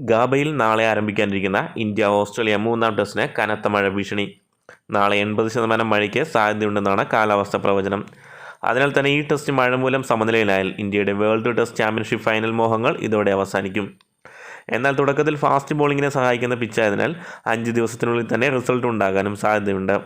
ഗാബയിൽ നാളെ ആരംഭിക്കാനിരിക്കുന്ന India Australia മൂന്നാം ടെസ്റ്റിന് കനത്ത മഴ ഭീഷണി. നാളെ എൺപത് ശതമാനം മഴയ്ക്ക് സാധ്യതയുണ്ടെന്നാണ് കാലാവസ്ഥ പ്രവചനം. അതിനാൽ തന്നെ ഈ ടെസ്റ്റ് മഴ മൂലം സമനിലയിലായാൽ ഇന്ത്യയുടെ വേൾഡ് ടെസ്റ്റ് ചാമ്പ്യൻഷിപ്പ് ഫൈനൽ മോഹങ്ങൾ ഇതോടെ അവസാനിക്കും. എന്നാൽ തുടക്കത്തിൽ ഫാസ്റ്റ് ബോളിങ്ങിനെ സഹായിക്കുന്ന പിച്ചായതിനാൽ അഞ്ച് ദിവസത്തിനുള്ളിൽ തന്നെ റിസൾട്ട് ഉണ്ടാകാനും സാധ്യതയുണ്ട്.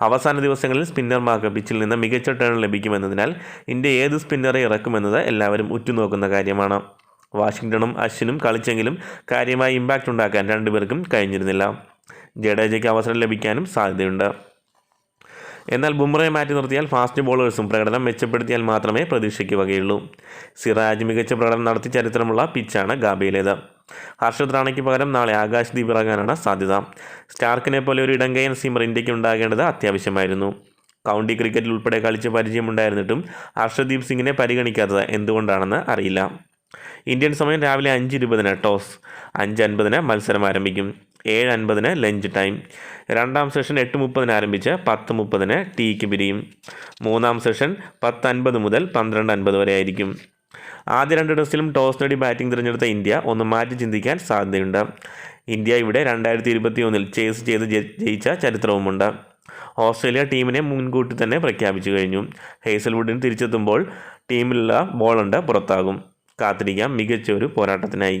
അവസാന ദിവസങ്ങളിൽ സ്പിന്നർമാർക്ക് പിച്ചിൽ നിന്ന് മികച്ച ടേൺ ലഭിക്കുമെന്നതിനാൽ ഇന്ത്യ ഏത് സ്പിന്നറെ ഇറക്കുമെന്നത് എല്ലാവരും ഉറ്റുനോക്കുന്ന കാര്യമാണ്. വാഷിങ്ടണും അശ്വിനും കളിച്ചെങ്കിലും കാര്യമായ ഇമ്പാക്റ്റ് ഉണ്ടാക്കാൻ രണ്ടുപേർക്കും കഴിഞ്ഞിരുന്നില്ല. ജഡേജയ്ക്ക് അവസരം ലഭിക്കാനും സാധ്യതയുണ്ട്. എന്നാൽ ബുംറയെ മാറ്റി നിർത്തിയാൽ ഫാസ്റ്റ് ബോളേഴ്സും പ്രകടനം മെച്ചപ്പെടുത്തിയാൽ മാത്രമേ പ്രതീക്ഷയ്ക്ക് വകയുള്ളൂ. സിറാജ് മികച്ച പ്രകടനം നടത്തി ചരിത്രമുള്ള പിച്ചാണ് ഗാബയിലേത് ഹർഷദ് റാണയ്ക്ക് പകരം നാളെ ആകാശ് ദീപ് ഇറങ്ങാനാണ് സാധ്യത. സ്റ്റാർക്കിനെ പോലെ ഒരു ഇടങ്കയൻ സീമർ ഇന്ത്യയ്ക്ക് ഉണ്ടാകേണ്ടത് അത്യാവശ്യമായിരുന്നു. കൗണ്ടി ക്രിക്കറ്റിൽ ഉൾപ്പെടെ കളിച്ച് പരിചയമുണ്ടായിരുന്നിട്ടും ഹർഷദീപ് സിംഗിനെ പരിഗണിക്കാത്തത് എന്തുകൊണ്ടാണെന്ന് അറിയില്ല. ഇന്ത്യൻ സമയം രാവിലെ അഞ്ച് ഇരുപതിന് ടോസ് അഞ്ച് അൻപതിന് മത്സരം ആരംഭിക്കും. ഏഴ് അൻപതിന് ലഞ്ച് ടൈം. രണ്ടാം സെഷൻ എട്ട് മുപ്പതിന് ആരംഭിച്ച് പത്ത് മുപ്പതിന് ടീക്ക് പിരിയും. മൂന്നാം സെഷൻ പത്ത് അൻപത് മുതൽ പന്ത്രണ്ട് അൻപത് വരെ ആയിരിക്കും. ആദ്യ രണ്ട് ടെസ്റ്റിലും ടോസ് നേടി ബാറ്റിംഗ് തിരഞ്ഞെടുത്ത ഇന്ത്യ ഒന്ന് മാറ്റി ചിന്തിക്കാൻ സാധ്യതയുണ്ട്. ഇന്ത്യ ഇവിടെ രണ്ടായിരത്തി ഇരുപത്തി ഒന്നിൽ ചേസ് ചെയ്ത് ജയിച്ച ചരിത്രവുമുണ്ട്. ഓസ്ട്രേലിയ ടീമിനെ മുൻകൂട്ടി തന്നെ പ്രഖ്യാപിച്ചു കഴിഞ്ഞു. ഹേസൽവുഡിന് തിരിച്ചെത്തുമ്പോൾ ടീമിലുള്ള ബോളുണ്ട് പുറത്താകും. കാത്തിരിക്കാം മികച്ച ഒരു പോരാട്ടത്തിനായി